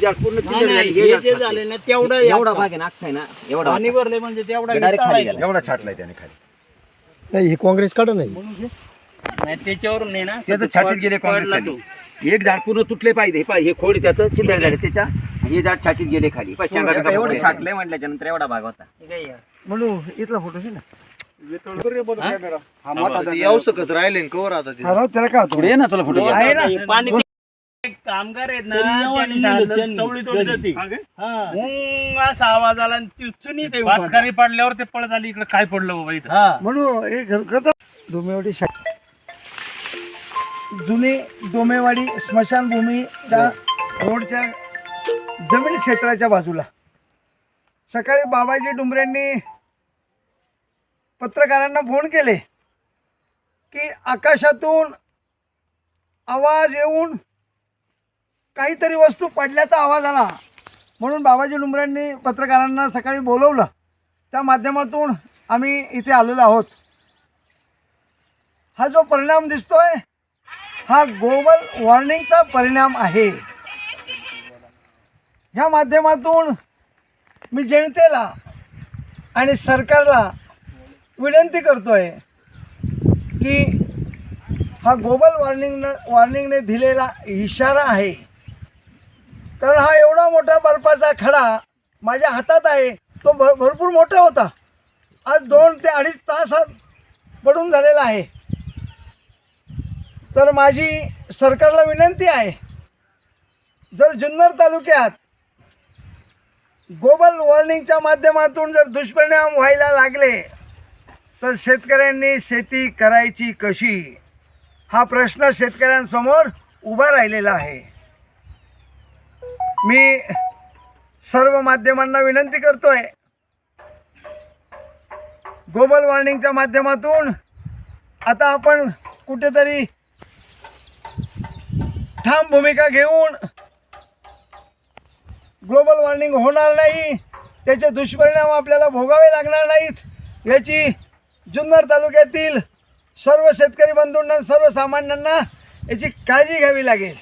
पूर्ण नाही, चिल्लर नाही, झाली, हे हे झाड जे खाते. झाले ना तेवढं एवढा. भाग आहे ना अख्खा आहे ना एवढा पाणी भाग. भरले म्हणजे तेवढा Direct खाली. गेला. एवढा छाटलाय त्याने खाली नाही ही काँग्रेस काढ नाही नाही त्याच्यावरून नाही ना त्याचं छातीत गेले काँग्रेस पडला खाली एक झाड पूर्ण तुटले पाहिजे हे पाय हे खोड त्याचं चिल्लर झाले त्याच्या आणि हे झाड छातीत गेले खाली पाय, शेंगा एवढं. छाटलंय म्हटल्याच्या नंतर एवढा भाग होता तो. काय यार. म्हणून इथला फोटो घे ना येऊ शकत राहिले कवर आता ते. हा राव, त्याला काय होतं पुढे ये ना तुला फोटो आहे ना हे पाणी कामगार आहेत ना त्यांनी सांगितलं, चवळी तोडली जाते. हुंग असा आवाज आला आणि ती चुनी ते उभं. पातकारी पडल्यावर ते पळत आली इकडे काय पडलं बाबा इथं? हा. म्हणून हे घर करतात डोमेवाडी शा जुनी डोमेवाडी स्मशानभूमीच्या रोडच्या जमीन क्षेत्राच्या बाजूला. सकाळी बाबाजी डुंबरेंनी पत्रकारांना फोन केले की आकाशातून आवाज येऊन काहीतरी वस्तू पडल्याचा आवाज आला. म्हणून बाबाजी डुंबऱ्यांनी पत्रकारांना सकाळी बोलवलं. त्या माध्यमातून आम्ही इथे आलेलो आहोत. हा जो परिणाम दिसतोय हा ग्लोबल वॉर्निंगचा परिणाम आहे. ह्या माध्यमातून मी जनतेला आणि सरकारला विनंती करतोय की हा ग्लोबल वॉर्निंग वॉर्निंगने दिलेला इशारा आहे. कारण हा एवढा मोठा बर्फाचा खडा माझ्या हातात आहे. तो भर भरपूर मोठा होता. आज दोन ते अडीच तासात पडून झालेला आहे. तर माझी सरकारला विनंती आहे जर जुन्नर तालुक्यात ग्लोबल वॉर्निंगच्या माध्यमातून जर दुष्परिणाम व्हायला लागले तर शेतकऱ्यांनी शेती करायची कशी? हा प्रश्न शेतकऱ्यांसमोर उभा राहिलेला आहे. मी सर्व माध्यमांना विनंती करतो आहे ग्लोबल वॉर्निंगच्या माध्यमातून आता आपण कुठेतरी ठाम भूमिका घेऊन ग्लोबल वॉर्मिंग होणार नाही त्याचे दुष्परिणाम आपल्याला भोगावे लागणार नाहीत याची जुन्नर तालुक्यातील सर्व शेतकरी बंधूंना सर्वसामान्यांना याची काळजी घ्यावी लागेल.